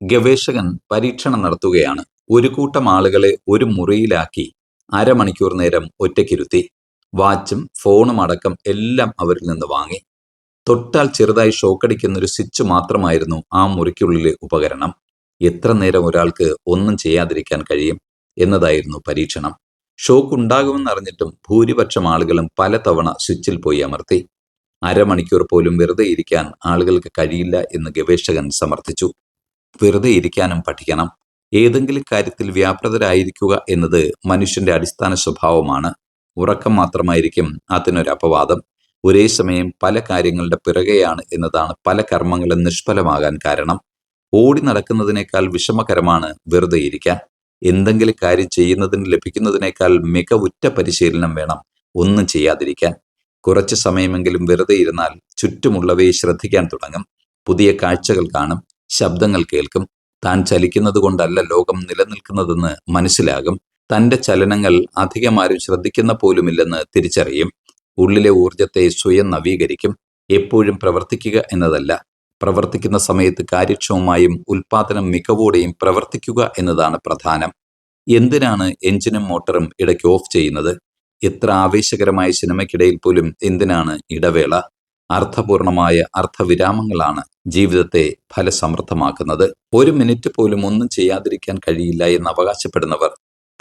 ഗവേഷകൻ പരീക്ഷണം നടത്തുകയാണ്. ഒരു കൂട്ടം ആളുകളെ ഒരു മുറിയിലാക്കി അരമണിക്കൂർ നേരം ഒറ്റയ്ക്കിരുത്തി വാച്ചും ഫോണും അടക്കം എല്ലാം അവരിൽ നിന്ന് വാങ്ങി. തൊട്ടാൽ ചെറുതായി ഷോക്കടിക്കുന്ന ഒരു സ്വിച്ച് മാത്രമായിരുന്നു ആ മുറിക്കുള്ളിലെ ഉപകരണം. എത്ര നേരം ഒരാൾക്ക് ഒന്നും ചെയ്യാതിരിക്കാൻ കഴിയും എന്നതായിരുന്നു പരീക്ഷണം. ഷോക്ക് ഉണ്ടാകുമെന്നറിഞ്ഞിട്ടും ഭൂരിപക്ഷം ആളുകളും പലതവണ സ്വിച്ചിൽ പോയി അമർത്തി. അരമണിക്കൂർ പോലും വെറുതെ ഇരിക്കാൻ ആളുകൾക്ക് കഴിയില്ല എന്ന് ഗവേഷകൻ സമർത്ഥിച്ചു. വെറുതെ ഇരിക്കാനും പഠിക്കണം. ഏതെങ്കിലും കാര്യത്തിൽ വ്യാപൃതരായിരിക്കുക എന്നത് മനുഷ്യന്റെ അടിസ്ഥാന സ്വഭാവമാണ്. ഉറക്കം മാത്രമായിരിക്കും അതിനൊരു അപവാദം. ഒരേ സമയം പല കാര്യങ്ങളുടെ പിറകെയാണ് എന്നതാണ് പല കർമ്മങ്ങളും നിഷ്ഫലമാകാൻ കാരണം. ഓടി നടക്കുന്നതിനേക്കാൾ വിഷമകരമാണ് വെറുതെ ഇരിക്കാൻ. എന്തെങ്കിലും കാര്യം ചെയ്യുന്നതിന് ലഭിക്കുന്നതിനേക്കാൾ മികവുറ്റ പരിശീലനം വേണം ഒന്നും ചെയ്യാതിരിക്കാൻ. കുറച്ച് സമയമെങ്കിലും വെറുതെ ഇരുന്നാൽ ചുറ്റുമുള്ളവയെ ശ്രദ്ധിക്കാൻ തുടങ്ങും. പുതിയ കാഴ്ചകൾ കാണും. ശബ്ദങ്ങൾ കേൾക്കും. താൻ ചലിക്കുന്നത് കൊണ്ടല്ല ലോകം നിലനിൽക്കുന്നതെന്ന് മനസ്സിലാകും. തന്റെ ചലനങ്ങൾ അധികമാരും ശ്രദ്ധിക്കുന്ന പോലുമില്ലെന്ന് തിരിച്ചറിയും. ഉള്ളിലെ ഊർജത്തെ സ്വയം നവീകരിക്കും. എപ്പോഴും പ്രവർത്തിക്കുക എന്നതല്ല. പ്രവർത്തിക്കുന്ന സമയത്ത് കാര്യക്ഷമമായും ഉൽപാദനം മികവോടെയും പ്രവർത്തിക്കുക എന്നതാണ് പ്രധാനം. എന്തിനാണ് എഞ്ചിനും മോട്ടറും ഇടയ്ക്ക് ഓഫ് ചെയ്യുന്നത്? എത്ര ആവേശകരമായ സിനിമയ്ക്കിടയിൽ പോലും എന്തിനാണ് ഇടവേള? അർത്ഥപൂർണമായ അർത്ഥവിരാമങ്ങളാണ് ജീവിതത്തെ ഫലസമൃദ്ധമാക്കുന്നത്. ഒരു മിനിറ്റ് പോലും ഒന്നും ചെയ്യാതിരിക്കാൻ കഴിയില്ല എന്ന് അവകാശപ്പെടുന്നവർ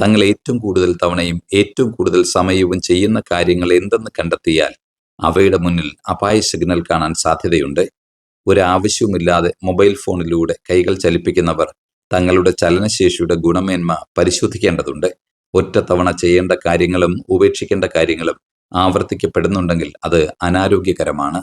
തങ്ങൾ ഏറ്റവും കൂടുതൽ തവണയും ഏറ്റവും കൂടുതൽ സമയവും ചെയ്യുന്ന കാര്യങ്ങൾ എന്തെന്ന് കണ്ടെത്തിയാൽ അവയുടെ മുന്നിൽ അപായ സിഗ്നൽ കാണാൻ സാധ്യതയുണ്ട്. ഒരാവശ്യവുമില്ലാതെ മൊബൈൽ ഫോണിലൂടെ കൈകൾ ചലിപ്പിക്കുന്നവർ തങ്ങളുടെ ചലനശേഷിയുടെ ഗുണമേന്മ പരിശോധിക്കേണ്ടതുണ്ട്. ഒറ്റത്തവണ ചെയ്യേണ്ട കാര്യങ്ങളും ഉപേക്ഷിക്കേണ്ട കാര്യങ്ങളും ആവർത്തിക്കപ്പെടുന്നുണ്ടെങ്കിൽ അത് അനാരോഗ്യകരമാണ്.